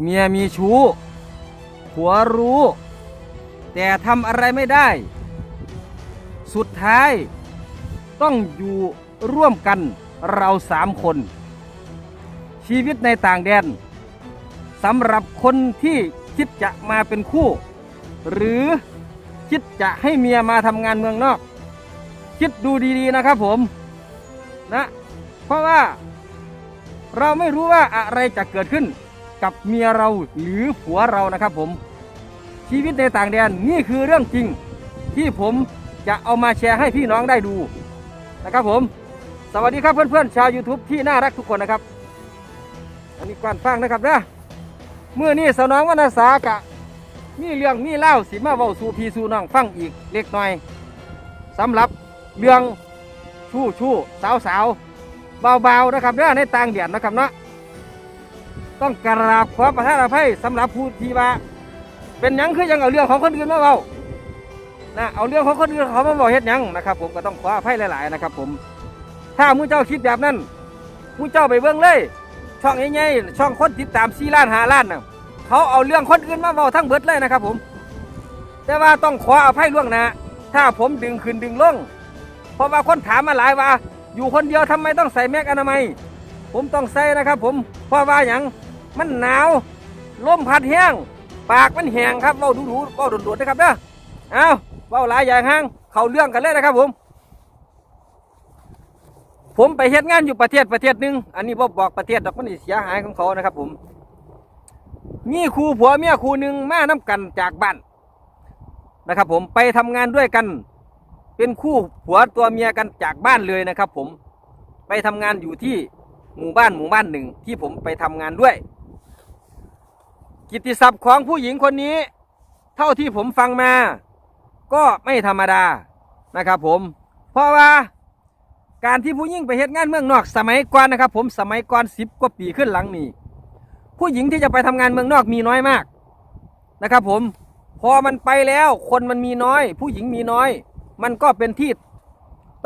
เมียมีชู้ผัวรู้ แต่ทำอะไรไม่ได้ สุดท้ายต้องอยู่ร่วมกันเราสามคน ชีวิตในต่างแดนสำหรับคนที่คิดจะมาเป็นคู่ หรือคิดจะให้เมียมาทำงานเมืองนอก คิดดูดีๆนะครับผมนะ เพราะว่าเราไม่รู้ว่าอะไรจะเกิดขึ้น กับเมียเราหรือผัวเรานะครับผม ชีวิตในต่างแดนนี่คือเรื่องจริง ที่ผมจะเอามาแชร์ให้พี่น้องได้ดูนะครับผม สวัสดีครับเพื่อนๆชาว YouTube ที่น่ารักทุกคนนะครับ อันนี้กวนฟังนะครับนะเมื่อนี้สนองวรรณสากะมีเรื่องมีเล่าสิมาเว้าสู่พี่สู่น้องฟังอีกเล็กน้อยสำหรับเรื่องชู้ชู้สาวสาวเบาๆนะครับเด้อในต่างแดนนะครับเนาะ ต้องกราบขอประทานอภัยสำหรับผู้ที่ว่าเป็นหยังคือยังเอาเรื่องของคนอื่นมาเบานะเอาเรื่องของคนอื่นเขามาบอกเฮ็ดหยังนะครับผมก็ต้องขออภัยหลาย ๆ นะครับ ผม ถ้ามูเจ้าคิดแบบนั้นมูเจ้าไปเบิ่งเลย ช่องใหญ่ๆช่องคนติดตาม4ล้าน5ล้านน่ะเขาเอาเรื่องคนอื่นมาเบาทั้งเบิดเลยนะครับ ผม แต่ว่าต้องขออภัยล่วงหน้าถ้าผมดึงขึ้นดึงลงเพราะว่าคนถามมาหลายว่า อยู่คนเดียวทำไมต้องใส่แมสอนามัย ผมต้องใส่นะครับ ผมเพราะว่าอย่าง มันหนาวลมพัดแห้งปากมันแห้งครับเว้าดูดูๆเว้าโดดๆนะครับเด้อเอาเว้าหลายอย่างห้างเข้าเรื่องกันเลยนะครับผม ผมไปเฮ็ดงานอยู่ประเทศประเทศหนึ่งอันนี้บ่บอกประเทศดอกมันเสียหายของเขานะครับผมมีครูผัวเมียครูหนึ่งมาน้กันจากบ้านนะครับ ผมไปทำงานด้วยกัน เป็นคู่ผัวตัวเมียกันจากบ้านเลยนะครับ ผมไปทำงานอยู่ที่หมู่บ้านหมู่บ้านหนึ่งที่ผมไปทำงานด้วย กิตติศัพท์ของผู้หญิงคนนี้ เท่าที่ผมฟังมา ก็ไม่ธรรมดานะครับผม เพราะว่าการที่ผู้หญิงไปเฮ็ดงานเมืองนอกสมัยก่อนนะครับ ผมสมัยก่อนสิบกว่าปีขึ้นหลังนี้ผู้หญิงที่จะไปทำงานเมืองนอกมีน้อยมากนะครับ ผมพอมันไปแล้วคนมันมีน้อย ผู้หญิงมีน้อย มันก็เป็นที่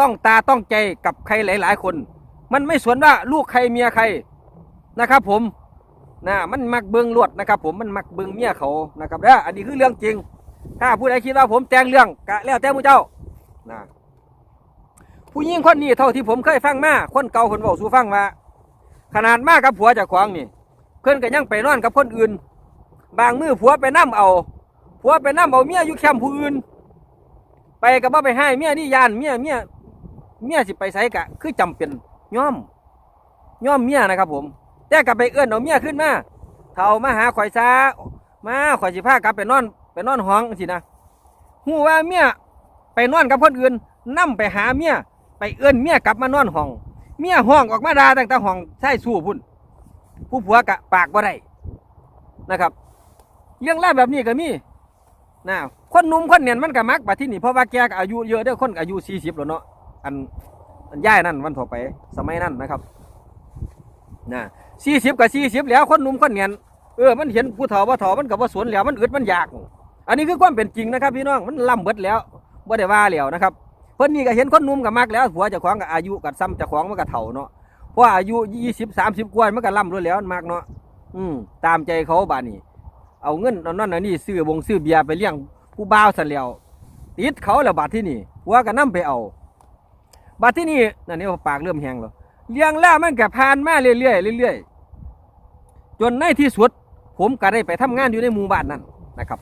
ต้องตาต้องใจกับใครหลาย ๆ คน มันไม่สวนว่าลูกใครเมียใครนะครับ ผม นะมันมักเบิงลวดนะครับ ผมมันมักเบิงเมียเขานะครับเด้ออันนี้คือเรื่องจริง ถ้าผู้ใดคิดว่าผมแต่งเรื่องกะแล้วแต่ผู้เจ้านะผู้หญิงคนนี้เท่าที่ผมเคยฟังมาคนเก่าคนบอกสู่ฟังว่าขนาดมากกับผัวจากของนี่เพื่อนก็ยังไปนอนกับคนอื่น บางมือผัวไปนั่มเอาผัวไปนั่มเอาเมียอยู่แคมป์ผู้อื่น ไปกับบ่ไปให้เมียนี่ยานเมียเมียเมียสิไปไสกะ คือจำเป็นย่อมย่อมเมียนะครับผม แต่กลับไปเอื้อนเอาเมียขึ้นมาเท่ามาหาข่อยซามาข่อยสิพากลับไปนอนไปนอนห้องสินะหูว่าเมียไปนอนกับคนอื่นนั่มไปหาเมียไปเอื้อนเมียกลับมานอนห้อง เมียห้องออกมาด่าตั้งแต่ห้องใช่สู้พุ่นผู้ผัวกะปากบ่ได้นะครับ เรื่องแรกแบบนี้ก็มีนะคนนุ่มคนเนี่ยมันก็มักบัดที่นี่เพราะว่าแกอายุเยอะเด้อคนอายุสี่สิบแล้วเนาะอันอันย่ายนั่นวันต่อไปสมัยนั้นนะครับนะ สี่สิบกับสี่สิบแล้วคนหนุ่มคนเนี่ยเออมันเห็นผู้เฒ่าว่าเฒ่ามันกับว่าสวนแล้วมันอึดมันอยาก อันนี้คือความเป็นจริงนะครับ พี่น้องมันล่ำเบิดแล้วบ่ได้ว่าแล้วนะครับเพิ่นนี่ก็เห็นคนหนุ่มกับมักแล้วผัวเจ้าของกับอายุกับซ้ำเจ้าของมันก็เฒ่าเนาะเพราะอายุยี่สิบสามสิบกว่ามันก็ล่ำรวยแล้วมากเนาะอืมตามใจเขาบ้าดนี้เอาเงินเอานั่นเอานี่ซื้อวงซื้อเบียร์ไปเลี้ยงผู้บ่าวซะแล้วติดเขาแล้วบาดที่นี่หัวก็นํไปเอาบาดที่นี่นั่นนี่ปากเริ่มแห้งแล้วเลี้ยงแล้วมันก็ผ่านมาเรื่อยๆเรื่อยๆ จนในที่สุด ผมก็ได้ไปทำงานอยู่ในหมู่บ้านนั้นนะครับ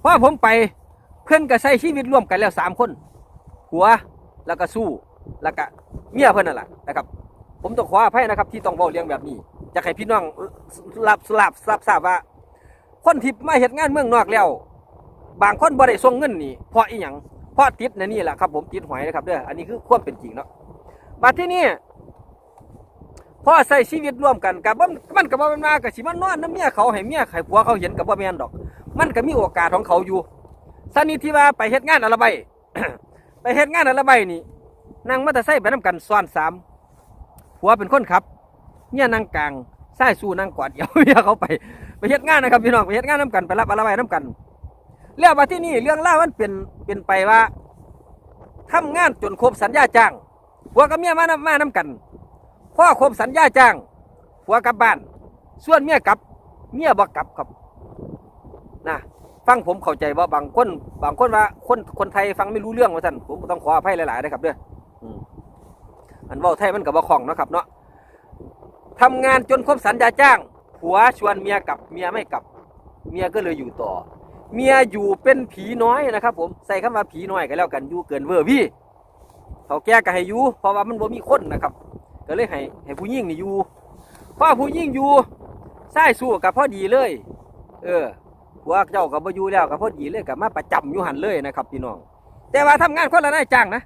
เพราะผมไปเพื่อนก็ใช้ชีวิตร่วมกันแล้วสามคนผัวแล้วก็สู้แล้วก็เมียเพื่อนนั่นแหละนะครับ ผมต้องขออภัยนะครับ ที่ต้องเว้าเรื่องแบบนี้จะให้พี่น้องรับสลับทราบทราบว่า คนที่มาเฮ็ดงานเมืองนอกแล้ว บางคนบ่ได้ส่งเงินนี่เพราะอีหยังเพราะติดในนี่แหละครับ ผมติดหวยนะครับเด้ออันนี้คือความเป็นจริงเนาะบัดที่นี่ พอใช้ชีวิตร่วมกันกับมันก็บ่แม่นว่าก็สิมานนอนน้ำเมียเขาให้เมียให้ผัวเขาเห็นก็บ่แมนดอก มันก็มีโอกาสของเขาอยู่สันนิที่ว่าไปเฮ็ดงานอะไรไปไปเฮ็ดงานอะไรไปนี่นั่งมอเตอร์ไซไปนํกันซ้อนสามผัวเป็นคนขับเมียนั่งกลางใส่สู้นั่งกอดเดียวเมียเขาไปไปเฮ็ดงานนะครับพี่น้องไปเฮ็ดงานน้กันไปรับอะไรไว้น้กันแล้วมาที่นี่เรื่องเล่ามันเป็นเป็นไปว่าทำงานจนครบสัญญาจ้างผัวกับเมียมานํมาน้กัน พ่อครบสัญญาจ้างผัวกลับบ้าน ส่วนเมียกลับ เมียบ่กลับครับนะฟังผมเข้าใจว่าบางคนบางคนว่าคนคนไทยฟังไม่รู้เรื่องว่าท่านผมต้องขออภัยหลายๆนะครับเด้ออืมอันว่าไทยมันกับว่าของนะครับเนาะทำงานจนครบสัญญาจ้างผัวชวนเมียกลับเมียไม่กลับ เมียก็เลยอยู่ต่อ เมียอยู่เป็นผีน้อยนะครับ ผมใส่คำว่าผีน้อยก็แล้วกันอยู่เกินเวอร์พี่เขาแก้ก็ให้อยู่เพราะว่ามันบ่มีคนนะครับ ก็เลยให้ให้ผู้หญิงนี่อยู่พอผู้หญิงอยู่ใส่สู้กับพ่อดีเลย เออพวกเจ้ากับบ่อยู่แล้วกับพ่อดีเลยกับมาประจำอยู่หันเลยนะครับพี่น้อง แต่ว่าทำงานคนละนายจ้างนะ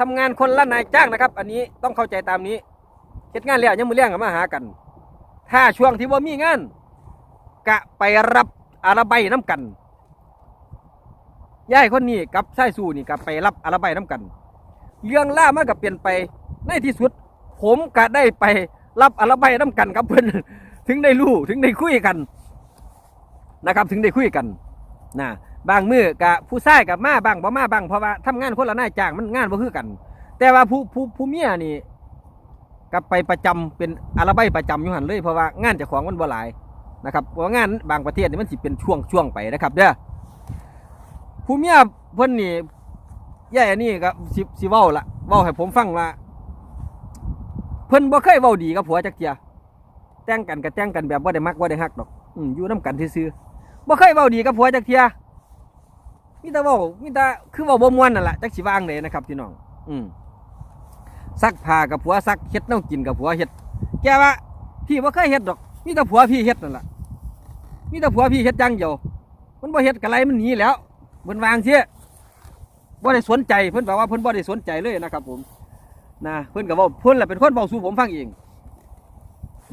ทำงานคนละนายจ้างนะครับ อันนี้ต้องเข้าใจตามนี้เฮ็ดงานแล้วยังมือเลี้ยงกันมาหากัน ถ้าช่วงที่ว่ามีงานกะไปรับอาราใบน้ำกันยายคนนี้กับชายสู้นี่กับไปรับอาราใบน้ำกัน เรื่องล่ามันก็เปลี่ยนไปในที่สุด ผมก็ได้ไปรับอาราใบน้ำกันกับเพื่อนถึงได้รู้ถึงได้คุยกันนะครับถึงได้คุยกันนะบางมือกับผู้ชายกับมาบางบ่มาบางเพราะว่าทำงานคนละนาจ้างมันงานบ่คือกัน แต่ว่าผู้ผู้ผู้เมียนี่กับไปประจำเป็นอาราใบประจำอยู่หันเลยเพราะว่างานเจ้าของมันบ่หลายนะครับเพราะงานบางประเทศนี่มันสิเป็นช่วงช่วงไปนะครับเด้อผู้เมียเพิ่อนนี่ย่ายอันนี้ก็สิสิเว้าละเว้าให้ผมฟังว่า พิ่นบ่เคยเว้าดีกับผัวจักเทียแต่งกันก็แต่งกันแบบบ่าได้มักบ่าได้ฮักดอกอืมอยู่นํกันซื่อๆบ่เคยเว้าดีกับผัวจักเทียมีแต่เว้ามีแต่คือเว้าบ่ม่วนนั่นแหละจักสิว่าจั่งใดนะครับพี่น้องอืมซักผ้ากับผัวซักเฮ็ดแนวกินกับผัวเฮ็ด แกว่าพี่บ่เคยเฮ็ดดอกมีแต่ผัวพี่เฮ็ดนั่นแหละมีแต่ผัวพี่เฮ็ดจังเดียวมันบ่เฮ็ดกะไรมันหนีแล้วเพิ่นวางเชี่ยบ่ได้สนใจเพิ่นบอกว่าเพิ่นบ่ได้สนใจเลยนะครับผม นะเพิ่อนก็เว้าเพิ่นแหละเป็นคนเว้าสู่ผมฟังเอง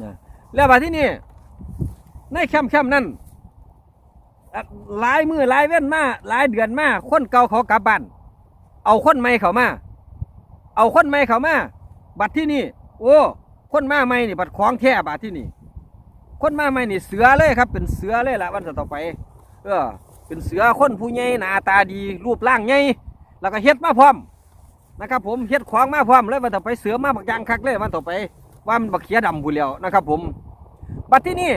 นะแล้วบัดที่นี่ในแคมป์แคมป์นั้นหลายมือหลายเว้นมาหลายเดือนมาคนเก่าเขากลับบ้านเอาคนใหม่เขามา เอาคนใหม่เขามา บัดที่นี่ โอ้คนมาใหม่นี่บัดของแท้บาดที่นี่ คนมาใหม่นี่เสือเลยครับ เป็นเสือเลยละวันต่อไป เออ เป็นเสือคนผู้ใหญ่หน้าตาดีรูปร่างใหญ่แล้วก็เฮ็ดมาพร้อม นะครับผมเฮ็ดของมาพร้อมเลยวันต่อไปเสือมาบักยางคักเลยวันต่อไปว่ามันบักเขียดำผู้เลียวนะครับผมบัดที่นี่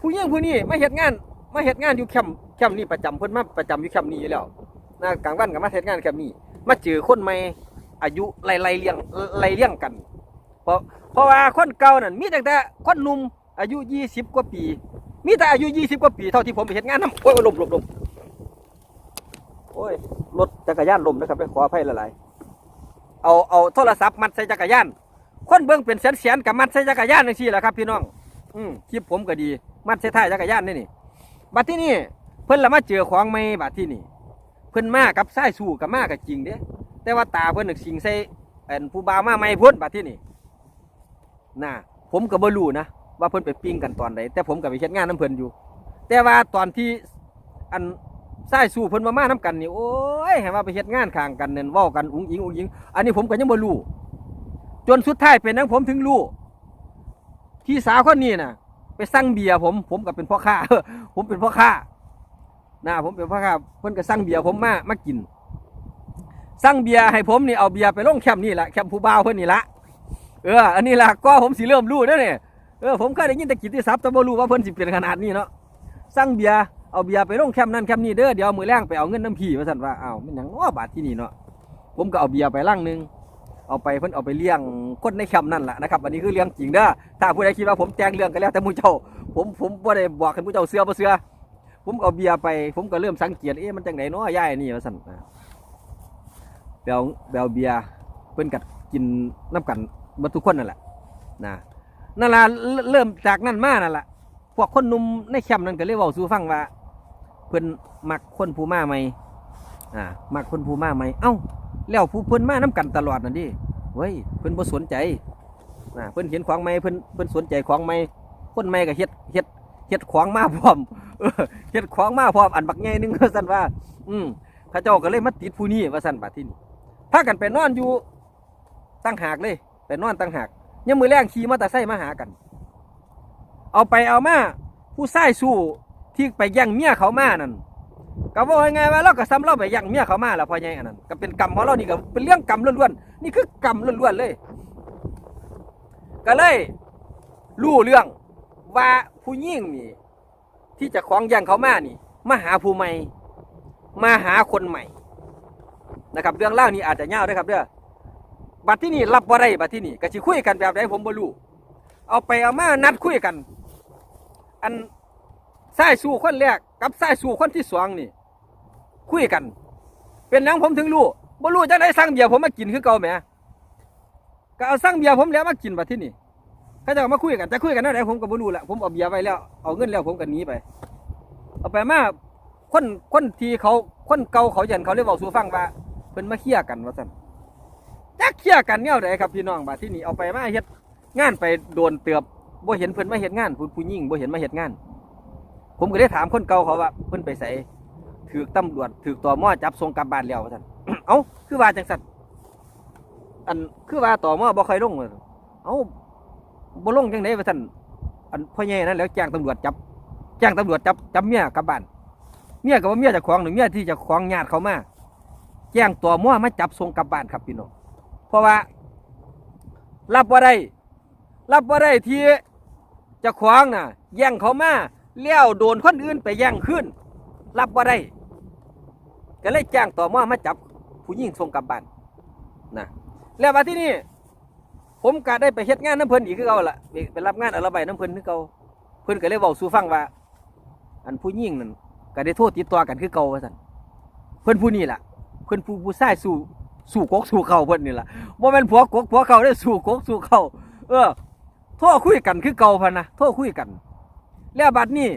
ผู้หญิงผู้นี้มาเฮ็ดงานมาเฮ็ดงานอยู่แคมป์แคมป์นี้ประจำเพิ่นมาประจำอยู่แคมป์นี้อยู่แล้วนะกลางวันก็มาเฮ็ดงานแคมป์นี้มาเจอคนใหม่อายุไล่ๆเลี้ยงไล่เลี้ยงกัน เพราะเพราะว่าคนเก่านั่นมีแต่แต่คนหนุ่มอายุยี่สิบกว่าปี มีแต่อายุยี่สิบกว่าปีเท่าที่ผมไปเห็นงานน้ำโอ้ยลมลมลมโอ้ยรถจักรยานลมนะครับไปขออภัยหลาย เอาเอาโทรศัพท์มัดใส่จักรยานคนเบิ่งเป็นแสนๆกับมัดใส่จักรยานนั่นสิแหละครับ พี่น้อง อืมคลิปผมก็ดี มัดใส่ท้ายจักรยานนี่นี่บัดที่นี่เพิ่นละมาเจอของไม่บัดที่นี่ เพิ่นมากับไสายสู้กับมากับจริงเด้แต่ว่าตาเพิ่นหนึกสิงใส่เอ็นผู้บ่าวมาไม่พ้นบัดที่นี่น่ะผมก็บ่รู้นะว่าเพิ่นไปปิ้งกันตอนใดแต่ผมก็ไปเฮ็ดงานน้ำเพิ่นอยู่ แต่ว่าตอนที่อัน สายสู้เพิ่นมามาน้ำกันนี่โอ้ยให้ว่าไปเฮ็ดงานข้างกันเนั่นเว้ากันอุ้งอิงอุ้งอิง อันนี้ผมก็ยังบ่รู้จนสุดท้ายเป็นนังผมถึงรู้พี่สาวคนนี้น่ะ ไปสั่งเบียร์ผม ผมก็เป็นพ่อค้าผมเป็นพ่อค้านะผมเป็นพ่อค้าเพิ่นก็สั่งเบียร์ผมมามากินสั่งเบียร์ให้ผมนี่เอาเบียร์ไปลงแคมป์นี่แหละแคมป์ผู้บ่าวเพิ่นนี่ละเอออันนี้ล่ะก็ผมสิเริ่มรู้แล้วเนี่ยเออผมเคยได้ยินแต่กิตติศัพท์แต่บ่รู้ว่าเพิ่นสิเป็นขนาดนี้เนาะสั่งเบียร์ เอาเบียร์ไปลงแคมป์นั่นแคมป์นี้เด้อเดี๋ยวมือแรงไปเอาเงินน้ำพี่ว่าซั่นว่าอ้าวมันหยังว่าบาทที่นี่เนาะผมก็เอาเบียร์ไปลังหนึงเอาไปเพิ่นเอาไปเลี้ยงคนในแคมป์นั่นแหละนะครับอันนี้คือเรื่องจริงเด้อถ้าผู้ใดคิดว่าผมแต่งเรื่องกันแล้วแต่หมู่เจ้า ผมผมบ่ได้บอกให้หมู่เจ้าเชื่อบ่เชื่อผมก็เอาเบียร์ไป ผมก็เริ่มสังเกตเอ๊ะมันจังไดเนาะยายนี่ว่าซั่นเอาไปเอาเบียร์เพิ่นกัดกินน้ำกันเบ่ทุกคนนั่นแหละนะนั่นละเริ่มจากนั้นมานั่นแหละพวกคนนุ่มในแคมป์นั้นก็เลยเว้าสู่ฟังว่า เพิ่อนมักคนผู้มาใหม่อ่ามักคนผู้มาใหม่เอ้าแล้วผู้เพิ่อนมานํกันตลอดนั่นดิเว้ยเพิ่อนบ่สนใจนะเพิ่อนเห็นของใหม่เพิ่อนเพิ่อนสนใจของใหม่คนใหม่ก็เฮ็ดเฮ็ดเฮ็ดของมาพร้อมเฮ็ดของมาพร้อมอันบักใหญ่นึงว่าซั่นว่า อืมเขาเจ้าก็เลยมาติดผู้นี้ว่าซั่นบัดทีนี้พากันไปนอนอยู่ตั้งหากเลยไปนอนตั้งหากยังมือแรงขี่มอเตอร์ไซค์มาหากัน เอาไปเอามาผู้ชายสู้ ที่ไปแย่งเมียเขามานั่นก็บอกยังไงว่าเราก็ซ้ำเราไปแย่งเมียเขามาแล้วพอไงอันนั้นก็เป็นกรรมของเรานี่ก็เป็นเรื่องกรรมล้วนๆนี่คือกรรมล้วนๆเลย ก็เลยรู้เรื่องว่าผู้ยิ่งนี่ที่จะคล้องแย่งเขามานี่มาหาผู้ใหม่มาหาคนใหม่นะครับ เรื่องเล่านี้อาจจะยาวด้วยครับเด้อบัดที่นี่รับบ่ได้บัดที่นี่ก็สิคุยกันแบบใดผมบ่รู้เอาไปเอามานัดคุยกัน อัน สายสู่คนแรกกับสายสู่คนที่สองนี่ คุยกัน เป็นหยังผมถึงรู้บ่รู้จังได้สั่งเบียร์ผมมากินคือเก่าแหมก็เอาสั่งเบียร์ผมแล้วมากินบัดที่นี่เขาจะมาคุยกันจะคุยกันเท่าไหนผมก็บ่รู้ละผมเอาเบียร์ไว้แล้วเอาเงินแล้วผมก็หนีไป เอาไปมาคนคนที่เขาคนเก่าเขายันเขาเรียกบอกสู่ฟังว่าเพิ่นมาเคลียร์กันว่าซั่นจักเคลียร์กันแนวใดครับพี่น้องบัดที่นี่เอาไปมาเฮ็ดงานไปโดนเตือบบ่เห็นเพิ่นมาเฮ็ดงานผู้ผู้หญิงบ่เห็นมาเฮ็ดงาน ผมก็ได้ถามคนเก่าเขาว่าเพิ่นไปไสถูกตำรวจถูกตมจับส่งกลับบ้านแล้วว่สันเอ้าคือว่าจังซั่นอันคือว่าตมบ่ค่อยลงว่าซั่นเอ้าบ่ลงจังได๋ว่าซั่นอันพ่อใหญ่นั่นแล้วแจ้งตำรวจจับแจ้งตำรวจจับจับเมียกลับบ้านเมียกับว่าเมียจะคล้องหรือเมียที่จะคล้องญาติเขามาแจ้งตัวมั่วมาจับส่งกลับบ้านครับพี่น้องเพราะว่า รับว่าได้รับว่าได้ที่จะคล้องน่ะ แย่งเขามา เลี้ยวโดนคนอื่นไปแย่งขึ้น รับว่าได้ก็เลยแจ้งตัวมั่วมาจับผู้หญิงส่งกลับบ้านนะแล้วมาที่นี่ผมก็ได้ไปเฮ็ดงานน้ำเพลินอีกคือเก่าล่ะไปรับงานอะไรใบน้ำเพลินคือเก่าเพิ่นก็เลยเว้าสู่ฟังว่า อันผู้หญิงนั่นก็ได้โทษติดต่อกันคือเก่าว่าซั่นเพิ่นผู้นี้ล่ะ เพิ่นผู้ผู้ชายสู่สู่กกสู่เข่าเพิ่นนี่ล่ะบ่แม่นผัวกกผัวเข่าได้สู่กกสู่เข่าเออโทรคุยกันคือเก่าพันนะโทรคุยกัน แล้วบัดนี้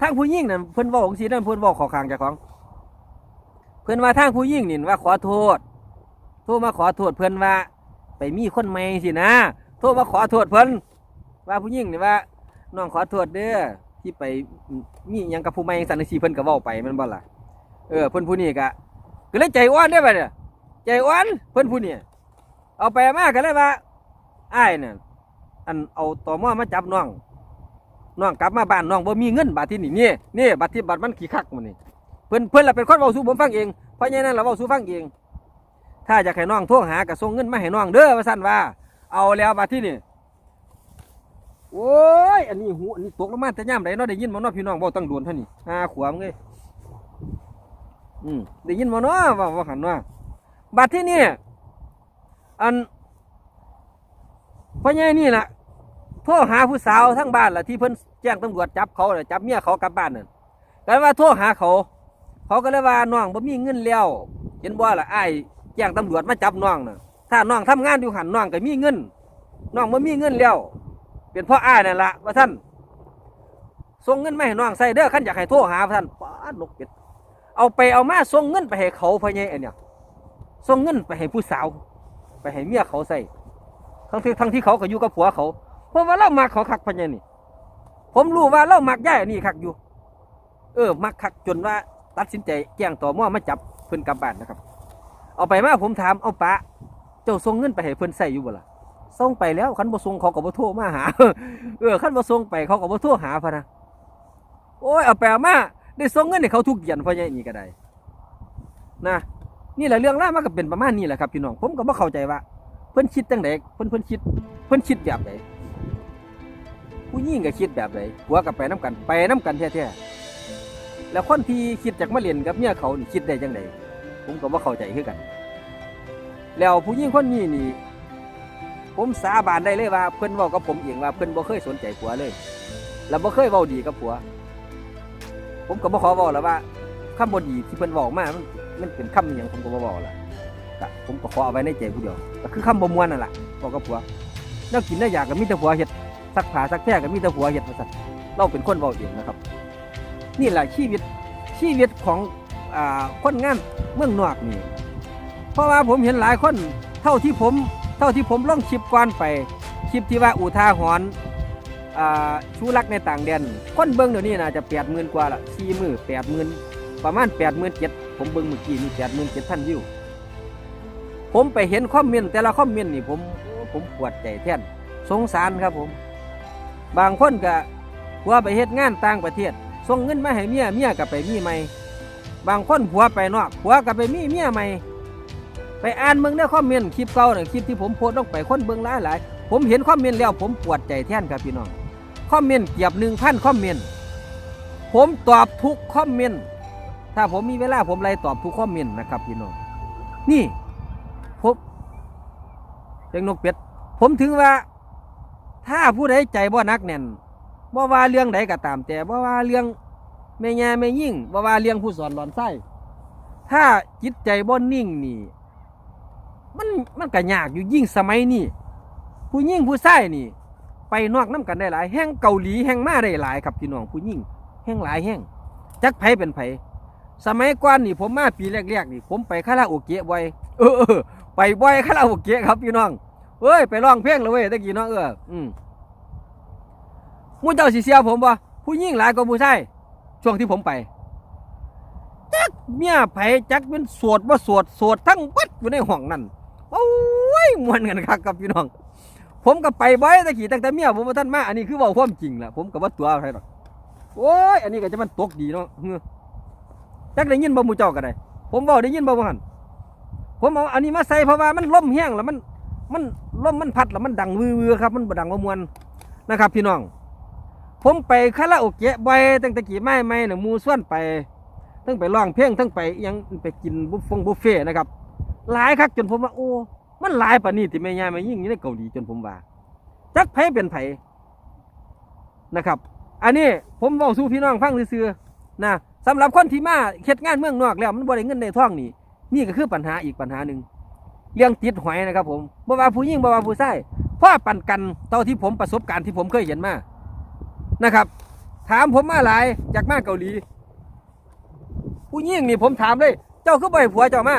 ทางผู้หญิงนั่นเพิ่นเว้าจังซี่นั่นเพิ่นเว้าเขอขางจ้าของ เพิ่นว่าทางผู้หญิงนี่ว่าขอโทษ โทรมาขอโทษเพิ่นว่า ไปมีคนใหม่สินะ โทรมาขอโทษเพิ่นว่าผู้หญิงนี่ว่าน้องขอโทษเด้อที่ไปมีหยังกับผู้ใหม่สันนิสีเพิ่นก็เว้าไปมันบ่ล่ะเออเพิ่นผู้นี้ก็ก็เลยใจอ่อนได้อบัดเนี่ยใจอ่อนเพิ่นผู้นี้เอาไปมาก็เลยว่าอ้ายน่ะอันเอาต่อมอมาจับน้อง น้องกลับมาบ้านน้องบ่มีเงินบาทที่นี่นี่นี่บัตรที่บัตรมันขี้คักมันนี่เพิ่นเพิ่นล่ะเป็นคนเว้าสู่ผมฟังเองเพราะฉะนั้นเราเว้าสู่ฟังเอง ถ้าอยากให้น้องโทรหาก็ส่งเงินมาให้น้องเด้อว่าซั่นว่า เอาแล้วบัดที่นี่โอ้ยอันนี้หูอันนี้ตกลงมาแต่ย่ำไรเนาะได้ยินมาเนาะพี่น้องบอกตั้งดวนเท่านี้หาขวามเลยอืมได้ยินมาเนาะว่าว่าหันว่าบัดที่นี่อันพ่อใหญ่นี่แหละ โทรหาผู้สาวทั้งบ้านล่ะที่เพิ่นแจ้งตำรวจจับเขาน่ะจับเมียเขากลับบ้านนั่นก็เลยว่าโทรหาเขา เขาก็เลยว่าน้องบ่มีเงินแล้วเห็นบ่ล่ะอ้แจ้งตำรวจมาจับน้องน่ะถ้าน้องทำงานอยู่หันน้องก็มีเงินน้องบ่มีเงินแล้วเป็นเพ่ออ้ายนั่นละว่าท่านส่งเงินมาให้น้องใส่เด้อขันอยากให้โทรหาท่านป้าดนกเป็ดเอาไปเอามาส่งเงินไปให้เขาพะไงอันเนี่ยส่งเงินไปให้ผู้สาว ไปให้เมียเขาใส่ทั้งที่ทั้งที่เขาก็อยู่กับผัวเขา เพราะว่าเรามักเขาคักพะไงนี่ ผมรู้ว่าเรามักย่ายนี่คักอยู่ เออ มักคักจนว่าตัดสินใจแจ้งต่อม่อมาจับเพิ่อนกลับบ้านนะครับ เอาไปมาผมถามเอาปะเจ้าส่งเงินไปให้เพิ่อนใส่อยู่บ่ล่ะส่งไปแล้วคันบ่ส่งเขาก็บ่โทรมาหา เออคันบ่ส่งไปเขาก็บ่โทรหาพะนะโอ้ยเอาไปมาได้ส่งเงินให้เขาทุกเดือนพะยางนี้ก็ได้นะนี่แหละเรื่องรามันก็เป็นประมาณนี้แหละครับพี่น้องผมก็บ่เข้าใจว่า เพิ่นคิดจังไดเพิ่นเพิ่นคิด เพิ่นคิดแบบไหน ผู้หญิงก็คิดแบบไหนผัวก็ไปน้กันไปน้กันแท้ๆแล้วคนที่คิดจากมาเล่นกับเมียเขานี่คิดได้จังไดผมก็บ่าเข้าใจคือกัน แล้วผู้หญิงคนนี้นี่ ผมสาบานได้เลยว่าเพิ่อนว้ากับผมเองว่าเพิ่อนบ่เคยสนใจผัวเลย แล้วบ่เคยเว้าดีกับผัว ผมก็บ่ขอเว้าแล้วว่าคำบ่ดีที่เพิ่อนเว้ามามันมันเป็นคำอหยังผมก็บ่เว้าละก็ผมก็ขอเอาไว้ในใจผู้เดียวก็คือคำบ่มวนนั่นแหละบอกกับผัวแนวกินแนวอยากก็มีแต่ผัวเฮ็ด ซักผ้าซักแพร่ก็มีแต่ผัวเฮ็ดว่าซั่นเราเป็นคนเว้าเองนะครับ นี่แหละชีวิตชีวิตของอคนงานเมืองนอกนี่ เพราะว่าผมเห็นหลายคนเท่าที่ผม เท่าที่ผมล่องคลิปก่อนไปคลิปที่ว่าอุทาหรณ์อ่าชูรักในต่างแดนคนเบิ้งเดี๋ยวนี้น่าจะแปดหมื่นกว่าละสี่มือแปดหมื่นประมาณแปดหมื่นเจ็ดผมเบิ้งเมื่อกี้มีแปดหมื่นเจ็ดพันวิวผมไปเห็นคอมเมนต์แต่ละคอมเมนต์นี่ผมผมปวดใจแท่นสงสารครับผม บางคนก็ผัวไปเฮ็ดงานต่างประเทศส่งเงินมาให้เมียเมียก็ไปมีใหม่ บางคนผัวไปนอกผัวก็ไปมีเมียใหม่ ไปอ่านเมืองในคอมเมนต์คลิปเก่าเนี่ยคลิปที่ผมโพสต์ลงไปคนเบิ่งหลายหลายผมเห็นคอมเมนต์แล้วผมปวดใจแท่นครับพี่น้องคอมเมนต์เกียบหนึ่งพันคอมเมนต์ผมตอบทุกคอมเมนต์ถ้าผมมีเวลาผมไล่ตอบทุกคอมเมนต์นะครับพี่น้องนี่ผมเสียงนกเป็ด ผมถึงว่า ถ้าผู้ใดใจบ่นักแน่นบ่ว่าเรื่องใดก็ตาม แต่บ่ว่าเรื่องแม่แย่แม่ยิ่งบ่ว่าเรื่องผู้สอนหลอนไส้ถ้าจิตใจบ่นิ่งนี่ มันมันก็ยากอยู่ยิ่งสมัยนี้ผู้ยิ่งผู้ชายนี่ ไปนอกน้ำกันได้หลาย แห่งเกาหลีแห่งมาได้หลายครับพี่น้องผู้ยิ่งแห่งหลายแห่งจักไผเป็นไผสมัยก่อนนี่ผมมาปีแรกๆนี่ ผมไปคาราโอเกะบ่อยเออเออไปบ่อยคาราโอเกะครับพี่น้อง เอ้ยไปร้องเพลงเลยเว้ยตะกี้เนาะเอออืมมู่เจ้าสิเสียผมบ่ผู้ยิ่งหลายกว่าผู้ชายช่วงที่ผมไปจักเมียไผจักเป็นสวดบ่สวดสวดทั้งเบัดอยู่ในห้องนั่นโอ้ยมวนกันครับกับพี่น้อง ผมก็ไปบ่อยตะกี้ตั้งแต่เมียผมมาท่านมาอันนี้คือเว่าความจริงแหละผมก็บ่ตัวใครหรอกโอ้ยอันนี้ก็จะมันตกดีเนาะเฮ้อจักได้ยินบ่มู่เจ้าก็ได้ ผมเว้าได้ยินบ่บ่หั่นผมเอาอันนี้มาใส่เพราะว่ามันลมแห้งแล้วมัน มันลมมันพัดแล้วมันดังวือๆครับ มันบดังว่ามวนนะครับ พี่น้อง ผมไปคาราโอเกะบ่อยตั้งแต่กี้ไม่ไม่น่ะหมู่ส่วนไปทั้งไปร้องเพลงทั้งไปยังไปกินบุฟฟงบุฟเฟ่นะครับหลายคักจนผมว่าโอ้มันหลายปานนี้ที่แม่ยายมายิ่งอยู่ในเกาหลีจนผมว่าจักไผเป็นไผนะครับ อันนี้ผมบอกสู่พี่น้องฟังซื่อๆนะสำหรับคนที่มาเฮ็ดงานเมืองนอกแล้วมันบ่ได้เงินได้ทองนี่นี่ก็คือปัญหาอีกปัญหาหนึ่ง เรื่องติดหอยนะครับผมบ่ว่าผู้หญิงบ่ว่าผู้ชายพ่อปั่นกันเท่าที่ผมประสบการณ์ที่ผมเคยเห็นมานะครับ ถามผมมาหลายจากมาเกาหลี ผู้หญิงนี่ผมถามเลย เจ้าคือบ่ให้ผัวเจ้ามา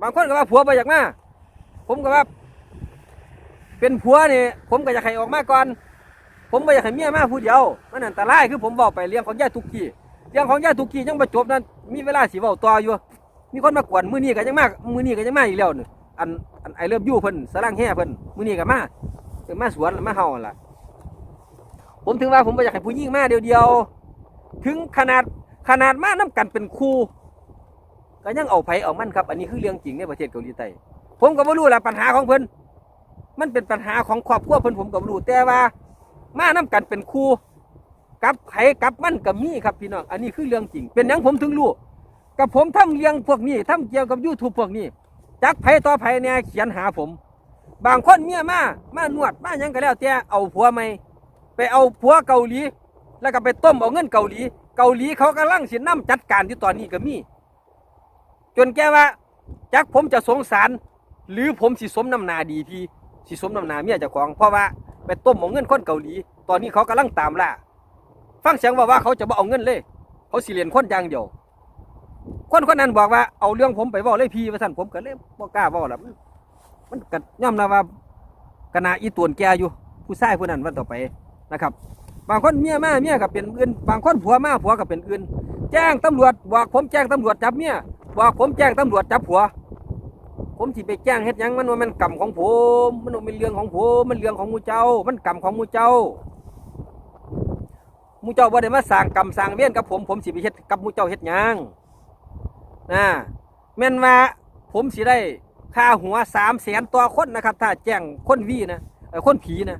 บางคนก็ว่าผัวไปอยากมาผมก็ว่า เป็นผัวนี่ผมก็อยากให้ออกมาก่อน ผมไม่อยากให้เมียมาผู้เดียวมันอันตรายคือผมบอกไปเรื่องของยาทุกกี้เรื่องของยาทุกกี้ยังม่จบนั้นมีเวลาสิเว้าต่ออยู่ มีคนมากวนมือนี้ก็ยังมากมือนี้ก็ยังมาอีกแล้วนี่อันอันไอเลิฟยูเพิ่นสร้างแห่เพิ่นมือนี้ก็มาเพิ่นมาสวนมาเฮาล่ะ ผมถึงว่าผมไม่อยากให้ผู้หญิงมาเดียวๆถึงขนาดขนาดมาน้กันเป็นคู่ก็ยังเอาไผเอามันครับ อันนี้คือเรื่องจริงในประเทศเกาหลีใต้ผมก็ไม่รู้แหละปัญหาของเพิ่นมันเป็นปัญหาของครอบครัวเพิ่นผมก็บ่รู้แต่ว่า มาน้กันเป็นคู่กับไผกับมันกับมีครับพี่น้องอันนี้คือเรื่องจริง เป็นหยังผมถึงรู้ กับผมทำเรื่องพวกนี้ทำเกี่ยวกับ YouTube พวกนี้จักไผต่อไผเนี่ยเขียนหาผม บางคนเมียมามานวดมายังก็แล้วแต่เอาผัวใหม่ไปเอาผัวเกาหลี แล้วก็ไปต้มเอาเงินเกาหลี เกาหลีเขากำลังสินํจัดการอยู่ตอนนี้ก็มี จนแกว่าจักผมจะสงสาร หรือผมสิสมน้ำนาดีพี่สิสมน้ำนาเมียเจ้าของ เพราะว่าไปต้มเอาเงินคนเกาหลี ตอนนี้เขากำลังตามล่าฟังเสียงว่าว่าเขาจะบ่เอาเงินเลย เขาสิเรียนคนอย่างเดียว คนคนนั้นบอกว่าเอาเรื่องผมไปบอกเลยพี่ว่าท่นผมก็เลยบ่กล้าบอกละมันมันก็ย่อมนะว่ากนาอีตวนแกอยู่ ผู้ชายผู้นั้นวันต่อไปนะครับ บางคนเมียมาเมียกับเป็นอื่น บางคนผัวมาผัวกับเป็นอื่น แจ้งตำรวจบอกผมแจ้งตำรวจจับเมียบอกผมแจ้งตำรวจจับผัว ผมสิไปแจ้งเฮ็ดยังมันว่ามันกรรมของผม มันบ่เป็นเรื่องของผมมันเรื่องของมูเจ้า มันกรรมของมูเจ้ามูเจ้าบ่ได้มาสร้างกรรมสร้างเวรกับผมผมสิไปเฮ็ดกับมูเจ้าเฮ็ดยัง นะแม่นว่าผมสิได้ค่าหัวสามแสนต่อคนนะครับ ถ้าแจ้งคนวีนะคนผีนะ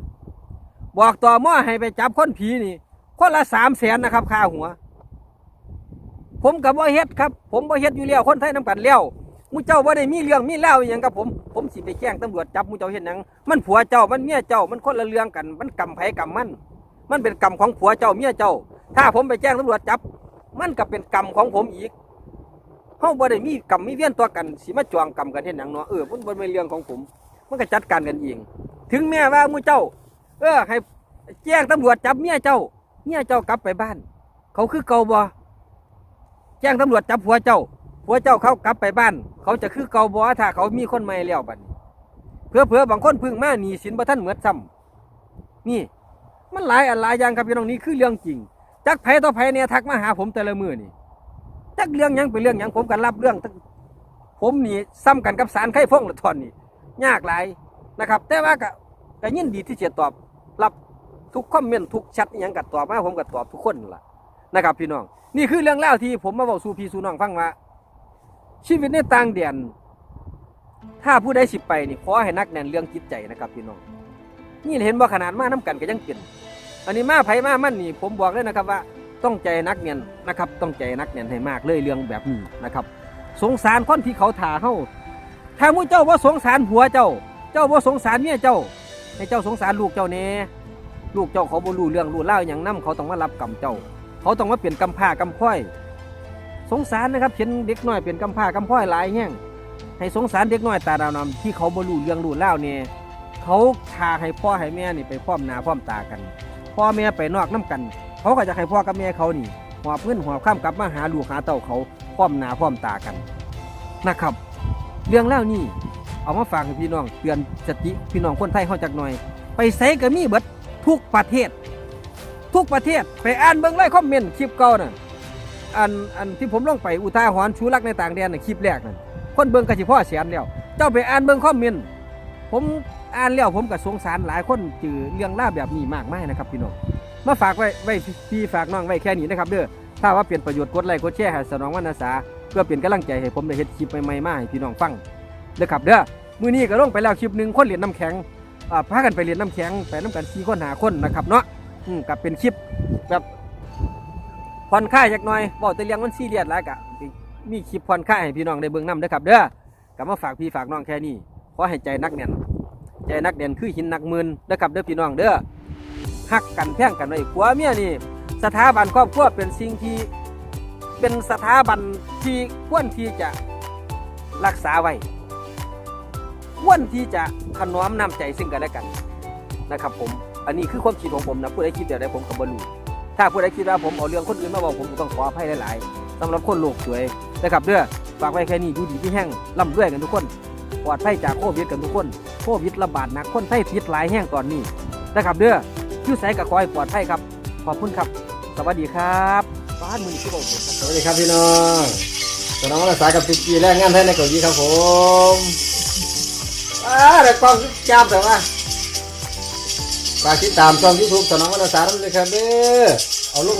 บอกต่อหม้อให้ไปจับคนผีนี่ คนละสามแสนนะครับค่าหัว ผมกับว่าเฮ็ดครับ ผมบ่เฮ็ดอยู่แล้วคนไทยนํกันแล้วมูเจ้าบ่าได้มีเรื่องมีเล่าอย่างกับผม ผมสิไปแจ้งตำรวจจับมูเจ้าเฮ็ดหยัง มันผัวเจ้ามันเมียเจ้ามันคนละเรื่องกัน มันกรรมไผกรรมมัน มันเป็นกรรมของผัวเจ้าเมียเจ้า ถ้าผมไปแจ้งตำรวจจับ มันก็เป็นกรรมของผมอีก เฮาบ่ได้มีกรรมมีเวียนตัวกันสิมาจองกรรมกันเฮ็ดหยังเนาะเออมันบ่เป็นเรื่องของผม มันก็จัดการกันเองถึงแม้ว่าหมูเจ้า เออ ให้แจ้งตำรวจจับเมียเจ้าเมียเจ้ากลับไปบ้าน เขาคือเก่าบ่แจ้งตำรวจจับผัวเจ้าผัวเจ้าเขากลับไปบ้าน เขาจะคือเก่าบ่ถ้าเขามีคนใหม่แล้วบัดนี้เพื่อเพื่อบางคนพึ่งมาหนีสินบ่ท่านเหมือนซ้ำนี่ มันหลายอันหลายอย่างครับพี่น้องนี่คือเรื่องจริงจักไผต่อไผเนี่ยทักมาหาผมแต่ละมือนี่ จักเรื่องยังเป็นเรื่องยังผมกันรับเรื่องผมนี่ซ้ำกันกับสารไข่ฟงละทอนนี่ยากหลายนะครับ แต่ว่าก็ก็ยินดีที่จะตอบรับทุกคอมเมนต์ทุกชทอิหยังกัดตอบมาผมก็ตอบทุกคนนั่นล่ะนะครับ พี่น้อง นี่คือเรื่องเล่าที่ผมมาบอกสู่พี่สู่น้องฟังว่า ชีวิตในต่างแดนถ้าผู้ใดสิไปนี่ขอให้นักแน่นเรื่องจิตใจนะครับ พี่น้องนี่เห็นว่าขนาดมาน้ำกันก็ยังเป็นอันนี้มาไผมามั่นนี่ผมบอกเลยนะครับว่า ต้องใจนักเนียนนะครับ ต้องใจนักเนียนให้มากเลยเรื่องแบบนี้นะครับ สงสารคนที่เขาถ่าเฮาถ้ามู้เจ้าว่าสงสารผัวเจ้า เจ้าว่าสงสารเมียเจ้า ให้เจ้าสงสารลูกเจ้าแหน่ลูกเจ้าเขาบ่รู้เรื่องรู้เล่าอย่างนํเขาต้องมารับกรรมเจ้า เขาต้องมาเปลี่ยนกำผ้ากำพ้อย สงสารนะครับเห็นเด็กน้อยเป็นกำผ้ากำพ้อยหลายแห้งให้สงสารเด็กน้อยตาดำนำที่เขาบ่รู้เรื่องรู้เล่าเนี่ยเขาทาให้พ่อให้แม่นี่ไปพร้อมหน้าพร้อมตากัน พ่อแม่ไปนอกน้กัน เขาก็จะให้พ่อกับแม่เขานี่หัวพื้นหัวข้ามกลับมาหาลูกหาเต่าเขาพร้อมหน้าพร้อมตากันนะครับ เรื่องเล่านี่เอามาฝากให้พี่น้องเตือนสติพี่น้องคนไทยเขาจักหน่อย ไปใส่ก็มีเบิดทุกประเทศ ทุกประเทศไปอ่านเบิ่งไล่คอมเมนต์คลิปเก่าน่ะอันอันที่ผมลงไปอุทาหรณ์ชูรักในต่างแดนน่ะคลิปแรกนั่นคนเบิ่งก็สิพ่อแสนแล้วเจ้าไปอ่านเบิ่งคอมเมนต์ผมอ่านแล้วผมก็สงสารหลายคนจือเรื่องล่าแบบนี้มากมายนะครับพี่น้อง มาฝากไว้ไว้พี่ฝากน้องไว้แค่นี้นะครับเด้อถ้าว่าเปลี่ยนประโยชน์กดไลค์กดแชร์ให้สนองวรรณสาเพื่อเป็นกำลังใจให้ผมได้เฮ็ดคลิปใหม่ๆมาให้พี่น้องฟังเด้อครับเด้อมื้อนี้ก็ลงไปแล้วคลิปหนึ่งคนเหรียญน้ำแข็งอ่าพากันไปเหรียนน้ำแข็งไปน้ำกัน4คนหาคนนะครับเนาะอืมกับเป็นคลิปแบบผ่อนคลายจักหน่อยบอกแต่เรื่องมันซีเรียสหลายกะมีคลิปผ่อนคลายให้พี่น้องได้เบิ่งนํเด้อครับเด้อกลับมาฝากพี่ฝากน้องแค่นี้ขอให้ใจนักแน่นใจนักแน่นคือหินนักมืนเด้อครับเด้อพี่น้องเด้อ ฮักกันแพ่งกันไว้ผัวเมียนี่สถาบันครอบครัวเป็นสิ่งที่เป็นสถาบันที่ควรที่จะรักษาไว้ควรที่จะถนอมน้ำใจซึ่งกันและกันนะครับผมอันนี้คือความคิดของผมนะผู้ใดคิดเดี๋ยวใดผมกับบรู้ถ้าผู้ใดคิดว่าผมเอาเรื่องคนอื่นมาบอกผมต้องขออภัยหลายๆสำหรับคนโลกสวยนะครับเด้อฝากไว้แค่นี้ดูดีที่แห้งร่ำรวยกันทุกคนปลอดภัยจากโควิดกันทุกคนโควิดระบาดหนักคนไทยติดหลายแห้งตอนนี้นะครับเด้อ อสายกับคอยปลอดภัยครับ ขอบคุณครับ สวัสดีครับบ้านมือที่บอกผมสวัสดีครับพี่น้องสน้องรักษากับติกีแรงงานแท้ในเกาหลีครับผมอ่าเด็กความจำแต่ว่าฝากติดตามช่องยูทูบสนองรักสารด้วยครับเด้อเอาลง